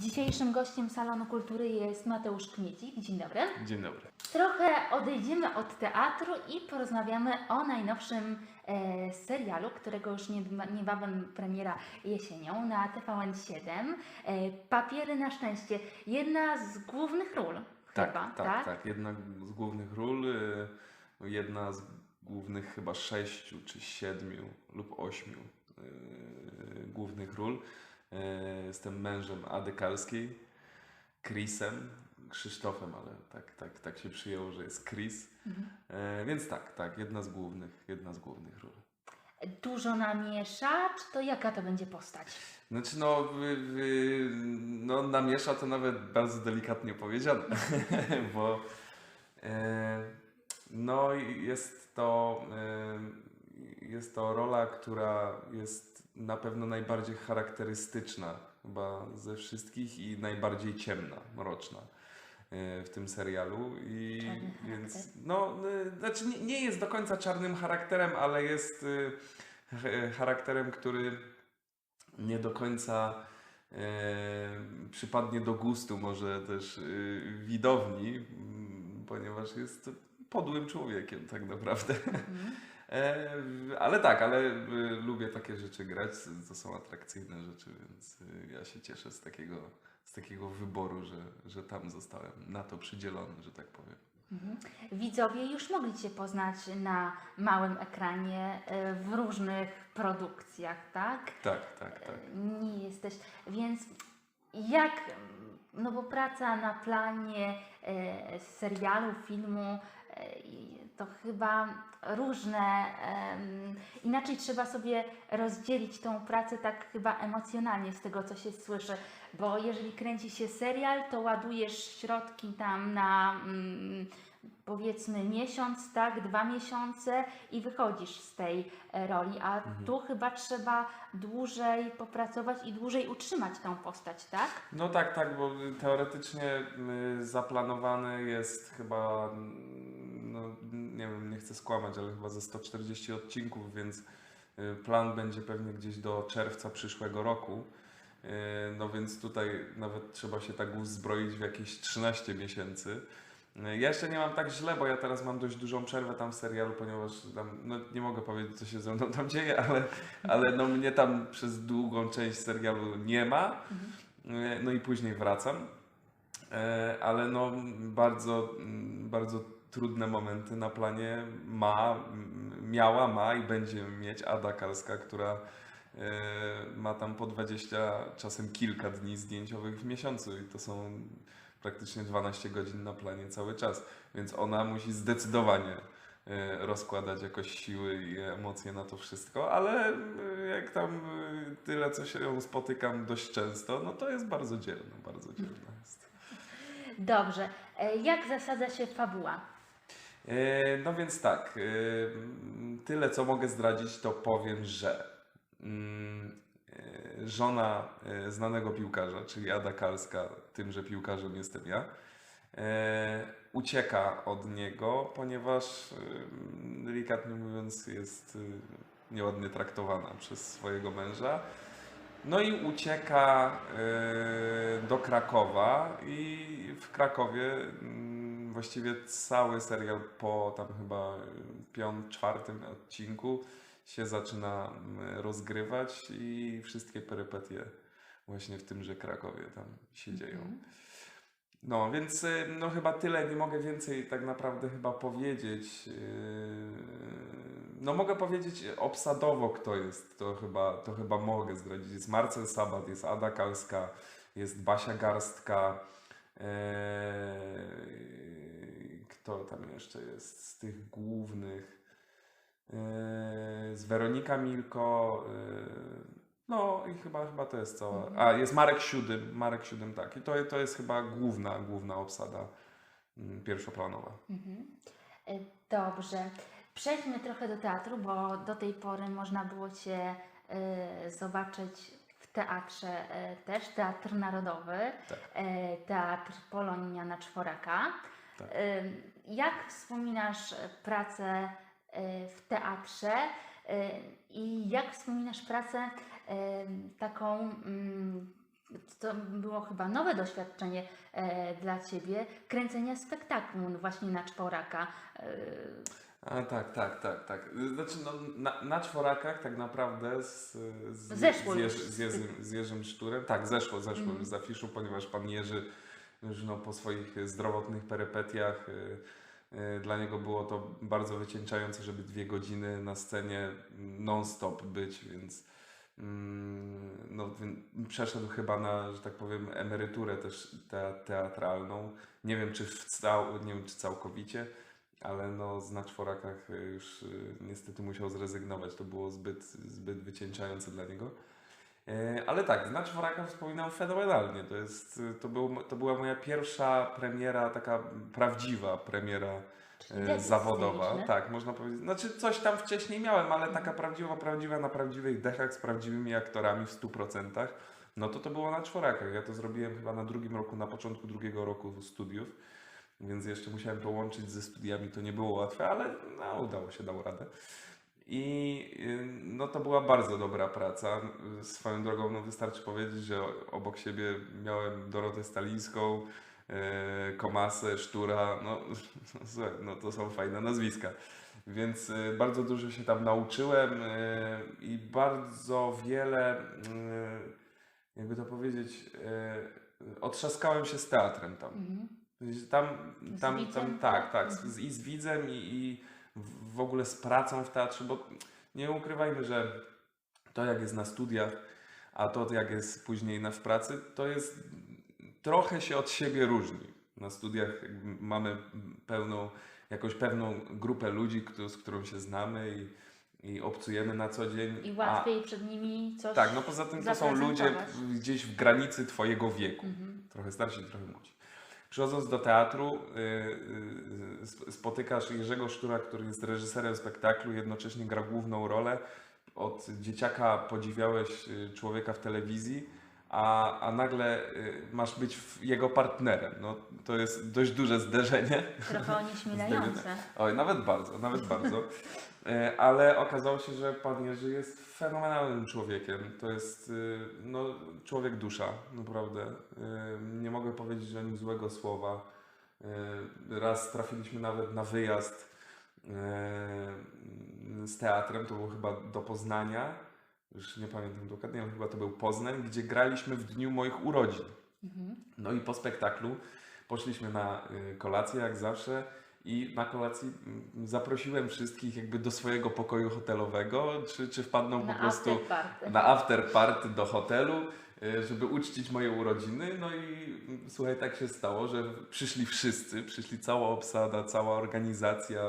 Dzisiejszym gościem Salonu Kultury jest Mateusz Kmiecik. Dzień dobry. Dzień dobry. Trochę odejdziemy od teatru i porozmawiamy o najnowszym e, serialu, którego już niebawem premiera jesienią na TVN7. E, Papiery na szczęście. Jedna z głównych ról. Tak, chyba, tak, tak, Jedna z głównych ról, y, jedna z głównych chyba sześciu czy siedmiu lub ośmiu y, głównych ról. Y, Jestem mężem Ady Kalskiej, Chrisem, Krzysztofem, ale tak, tak, tak się przyjęło, że jest Chris. Mhm. Y, Więc tak, tak, jedna z głównych, jedna z głównych ról. Dużo namiesza, czy to jaka to będzie postać? Znaczy no, wy, wy, no namiesza to nawet bardzo delikatnie powiedziane, bo e, no jest to, e, jest to rola, która jest na pewno najbardziej charakterystyczna chyba ze wszystkich i najbardziej ciemna, mroczna e, w tym serialu i Czarny więc charakter. no, e, znaczy nie, nie jest do końca czarnym charakterem, ale jest e, ch- charakterem, który nie do końca przypadnie do gustu może też widowni, mm, ponieważ jest podłym człowiekiem tak naprawdę. Mhm. E, ale tak, ale e, lubię takie rzeczy grać, to są atrakcyjne rzeczy, więc e, ja się cieszę z takiego, z takiego wyboru, że, że tam zostałem na to przydzielony, że tak powiem. Mhm. Widzowie już mogli Cię poznać na małym ekranie w różnych produkcjach, tak? Tak, tak, tak. Nie jesteś, więc jak, no bo praca na planie serialu, filmu, to chyba różne, em, inaczej trzeba sobie rozdzielić tą pracę tak chyba emocjonalnie z tego, co się słyszy, bo jeżeli kręci się serial, to ładujesz środki tam na mm, powiedzmy miesiąc, tak, dwa miesiące i wychodzisz z tej e, roli, a Mhm. tu chyba trzeba dłużej popracować i dłużej utrzymać tą postać, tak? No tak, tak, bo teoretycznie y, zaplanowany jest chyba, chcę skłamać, ale chyba ze 140 odcinków, więc y, plan będzie pewnie gdzieś do czerwca przyszłego roku. Y, No więc tutaj nawet trzeba się tak uzbroić w jakieś 13 miesięcy. Y, Ja jeszcze nie mam tak źle, bo ja teraz mam dość dużą przerwę tam w serialu, ponieważ tam, no nie mogę powiedzieć, co się ze mną tam dzieje, ale, ale no mnie tam przez długą część serialu nie ma. E, No i później wracam. Ale no bardzo, mm, bardzo trudne momenty na planie ma, miała, ma i będzie mieć Ada Kalska, która e, ma tam po 20, czasem kilka dni zdjęciowych w miesiącu i to są praktycznie 12 godzin na planie cały czas, więc ona musi zdecydowanie e, rozkładać jakoś siły i emocje na to wszystko, ale e, jak tam tyle, co się ją spotykam dość często, no to jest bardzo dzielna, bardzo dzielna jest. Dobrze. Jak zasadza się fabuła? E, No więc tak, e, tyle co mogę zdradzić, to powiem, że mm, e, żona znanego piłkarza, czyli Ada Kalska, tymże piłkarzem jestem ja, ucieka od niego, ponieważ delikatnie mówiąc jest nieładnie traktowana przez swojego męża. No i ucieka do Krakowa i w Krakowie mm, właściwie cały serial po tam chyba piątym, czwartym odcinku się zaczyna mm, rozgrywać i wszystkie perypetie właśnie w tymże Krakowie tam się dzieją. Mhm. No, więc y, no chyba tyle, nie mogę więcej tak naprawdę chyba powiedzieć. No mogę powiedzieć obsadowo kto jest, to chyba, to chyba mogę zdradzić. Jest Marcel Sabat, jest Ada Kalska, jest Basia Garstka. Yy, Kto tam jeszcze jest z tych głównych? Yy, Z Weronika Milko. yy, No i chyba, chyba to jest cała. Mhm. A, jest Marek Siódym, Marek Siódym, tak. I to, to jest chyba główna, główna obsada mm, pierwszoplanowa. Mhm. E, Dobrze. Przejdźmy trochę do teatru, bo do tej pory można było Cię e, zobaczyć teatrze e, też, Teatr Narodowy, Tak. e, Teatr Polonia na Czworaka. Tak. E, Jak wspominasz pracę w teatrze i jak wspominasz pracę taką mm, to było chyba nowe doświadczenie dla Ciebie, kręcenia spektaklu właśnie na czworaka. A tak, tak, tak, tak. Znaczy, no, na, na czworakach tak naprawdę z, z, Zeszło z. Jerzy, z, Jerzym, z Jerzym Szturem, tak, zeszło, zeszło Mhm. już z afiszu, ponieważ pan Jerzy już no, po swoich zdrowotnych perypetiach y, y, dla niego było to bardzo wycieńczające, żeby dwie godziny na scenie non-stop być, więc mm, no, przeszedł chyba na, że tak powiem, emeryturę też te, teatralną. Nie wiem, czy w cał, nie wiem, czy całkowicie, ale no z na czworakach y, już y, niestety musiał zrezygnować. To było zbyt, zbyt wycieńczające dla niego. E, Ale tak, z na czworaka wspominam fenomenalnie. To, jest, to, był, to była moja pierwsza premiera, taka prawdziwa premiera czyli e, zawodowa. Tak, można powiedzieć. Znaczy coś tam wcześniej miałem, ale taka prawdziwa, prawdziwa na prawdziwych dechach z prawdziwymi aktorami w 100%. No to to było na czworakach. Ja to zrobiłem chyba na drugim roku, na początku drugiego roku studiów, więc jeszcze musiałem to łączyć ze studiami. To nie było łatwe, ale no, udało się, dało radę. I y, no to była bardzo dobra praca. Y, Swoją drogą no, wystarczy powiedzieć, że obok siebie miałem Dorotę Stalińską, e, Komasę, Sztura, no, no, no to są fajne nazwiska. Więc e, bardzo dużo się tam nauczyłem i bardzo wiele, jakby to powiedzieć, otrzaskałem się z teatrem tam. Mhm. Tam, Z tam, widzem, tam tak? tak, tak, Mhm. z, i z widzem i, i w ogóle z pracą w teatrze, bo nie ukrywajmy, że to jak jest na studiach, a to jak jest później na w pracy, to jest trochę się od siebie różni. Na studiach mamy pełną, jakąś pewną grupę ludzi, z którą się znamy i, i obcujemy na co dzień. I a- łatwiej przed nimi coś tak, no poza tym to są ludzie gdzieś w granicy Twojego wieku. Mhm. Trochę starsi, trochę młodzi. Przychodząc do teatru, y, y, sp- spotykasz Jerzego Sztura, który jest reżyserem spektaklu, jednocześnie gra główną rolę. Od dzieciaka podziwiałeś y, człowieka w telewizji, a, a nagle y, masz być jego partnerem. No, to jest dość duże zderzenie. Trochę onieśmielające. Oj, nawet bardzo, nawet bardzo. E, Ale okazało się, że pan Jerzy jest fenomenalnym człowiekiem. To jest y, no, człowiek dusza, naprawdę. Y, Nie mogę powiedzieć o nim złego słowa. Y, Raz trafiliśmy nawet na wyjazd y, z teatrem, to było chyba do Poznania. Już nie pamiętam dokładnie, ale chyba to był Poznań, gdzie graliśmy w dniu moich urodzin. Mhm. No i po spektaklu poszliśmy na y, kolację, jak zawsze. I na kolacji mm, zaprosiłem wszystkich jakby do swojego pokoju hotelowego, czy, czy wpadną po Na prostu afterparty. na after party do hotelu, y, żeby uczcić moje urodziny. No i mm, słuchaj, tak się stało, że przyszli wszyscy, przyszli cała obsada, cała organizacja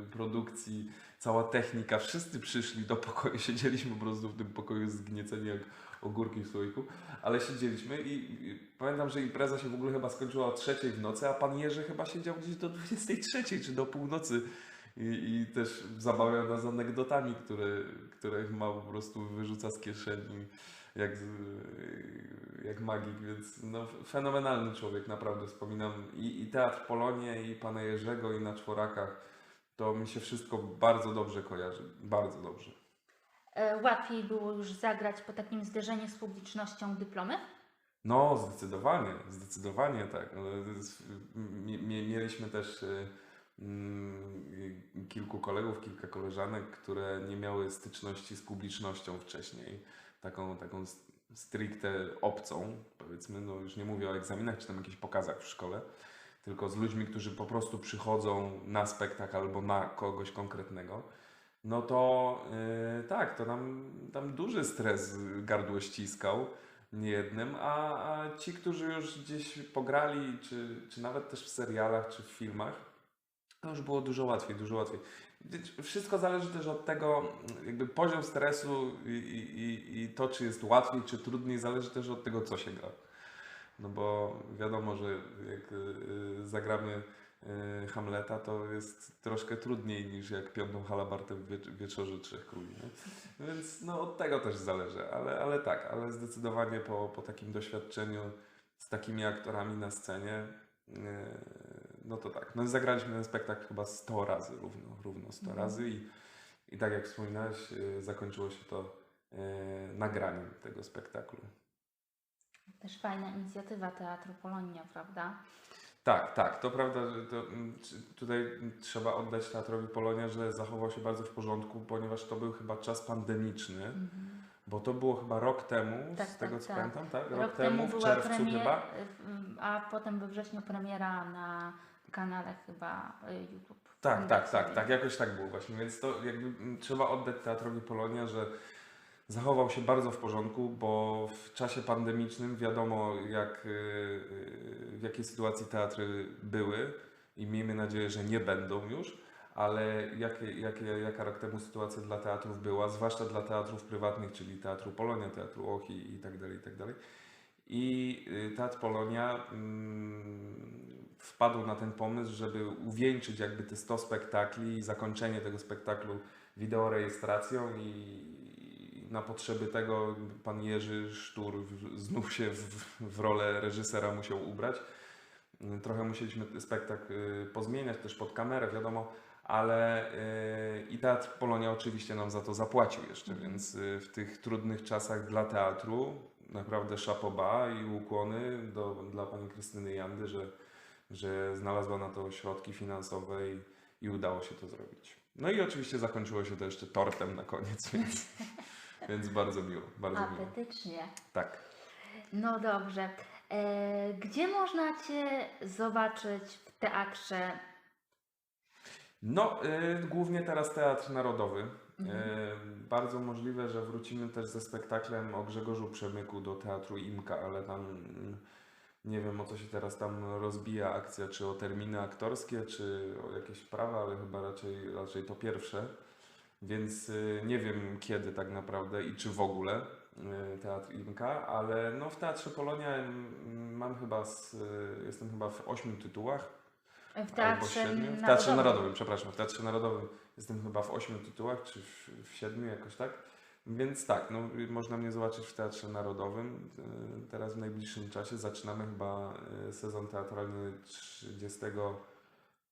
y, produkcji, cała technika, wszyscy przyszli do pokoju, siedzieliśmy po prostu w tym pokoju zgnieceni jak ogórki w słoiku, ale siedzieliśmy i, i pamiętam, że impreza się w ogóle chyba skończyła o trzeciej w nocy, a pan Jerzy chyba siedział gdzieś do 23 czy do północy. I, i też zabawiał nas anegdotami, które, które ma po prostu wyrzuca z kieszeni jak, jak magik, więc no, fenomenalny człowiek, naprawdę wspominam. I, i Teatr Polonie, i pana Jerzego, i na czworakach, to mi się wszystko bardzo dobrze kojarzy, bardzo dobrze. E, Łatwiej było już zagrać po takim zderzeniu z publicznością dyplomy? No, zdecydowanie, zdecydowanie tak. No, Mieliśmy też y, mm, kilku kolegów, kilka koleżanek, które nie miały styczności z publicznością wcześniej. Taką, taką stricte obcą, powiedzmy, no już nie mówię o egzaminach czy tam jakichś pokazach w szkole, tylko z ludźmi, którzy po prostu przychodzą na spektakl albo na kogoś konkretnego. No to y, tak, to nam tam duży stres gardło ściskał niejednym, a, a ci, którzy już gdzieś pograli, czy, czy nawet też w serialach, czy w filmach, to już było dużo łatwiej, dużo łatwiej. Wszystko zależy też od tego, jakby poziom stresu i, i- i to, czy jest łatwiej, czy trudniej, zależy też od tego, co się gra. No bo wiadomo, że jak y, y, zagramy y, Hamleta, to jest troszkę trudniej niż jak piątą halabartę w wiecz- wieczorze Trzech Króli. Nie? Więc no od tego też zależy, ale, ale tak, ale zdecydowanie po, po takim doświadczeniu z takimi aktorami na scenie, no to tak. No zagraliśmy ten spektakl chyba 100 razy, równo, równo 100 Mhm. razy i, i tak jak wspominałeś, zakończyło się to nagraniem tego spektaklu. Też fajna inicjatywa Teatru Polonia, prawda? Tak, tak, to prawda, że to, mm, tutaj trzeba oddać Teatrowi Polonia, że zachował się bardzo w porządku, ponieważ to był chyba czas pandemiczny, Mhm. bo to było chyba rok temu, Tak, z tego tak, co tak. pamiętam, tak? Rok, temu w czerwcu premier, chyba. a potem we wrześniu premiera na kanale chyba y, YouTube. Tak, tak, tak, tak, jakoś tak było właśnie, więc to jakby mm, trzeba oddać Teatrowi Polonia, że zachował się bardzo w porządku, bo w czasie pandemicznym wiadomo jak, y, y, w jakiej sytuacji teatry były i miejmy nadzieję, że nie będą już, ale jakie, jakie, jaka rok temu sytuacja dla teatrów była, zwłaszcza dla teatrów prywatnych, czyli Teatru Polonia, Teatru Ochi i tak dalej, i tak dalej. I y, Teatr Polonia mm, wpadł na ten pomysł, żeby uwieńczyć jakby te 100 spektakli i zakończenie tego spektaklu wideorejestracją i na potrzeby tego pan Jerzy Sztur znów się w, w rolę reżysera musiał ubrać. Y, Trochę musieliśmy spektakl y, pozmieniać też pod kamerę, wiadomo, ale y, i Teatr Polonia oczywiście nam za to zapłacił jeszcze, Mhm. więc y, w tych trudnych czasach dla teatru naprawdę szapoba i ukłony do, dla pani Krystyny Jandy, że, że znalazła na to środki finansowe i, i udało się to zrobić. No i oczywiście zakończyło się to jeszcze tortem na koniec, więc, więc bardzo miło, bardzo miło. Apetycznie. Tak. No dobrze. E, gdzie można Cię zobaczyć w teatrze? No, y, głównie teraz Teatr Narodowy. Mhm. Y, bardzo możliwe, że wrócimy też ze spektaklem o Grzegorzu Przemyku do Teatru Imka, ale tam mm, nie wiem o co się teraz tam rozbija akcja, czy o terminy aktorskie, czy o jakieś prawa, ale chyba raczej, raczej to pierwsze. Więc y, nie wiem kiedy tak naprawdę i czy w ogóle y, Teatr Imka, ale no w Teatrze Polonia mm, mam chyba, z, y, jestem chyba w ośmiu tytułach. W Teatrze? W Teatrze Narodowym. Przepraszam, w Teatrze Narodowym jestem chyba w ośmiu tytułach, czy w, w siedmiu jakoś tak. Więc tak, no, można mnie zobaczyć w Teatrze Narodowym. Teraz w najbliższym czasie zaczynamy chyba sezon teatralny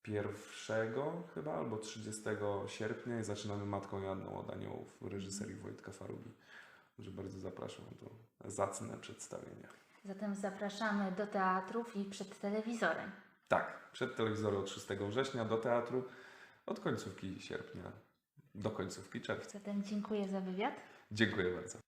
31 chyba, albo 30 sierpnia i zaczynamy Matką Janną od Aniołów w reżyserii Wojtka Farugi. Bardzo zapraszam, to zacne przedstawienie. Zatem zapraszamy do teatrów i przed telewizorem. Tak, przed telewizorem od 6 września do teatru, od końcówki sierpnia do końcówki czerwca. Zatem dziękuję za wywiad. Dziękuję bardzo.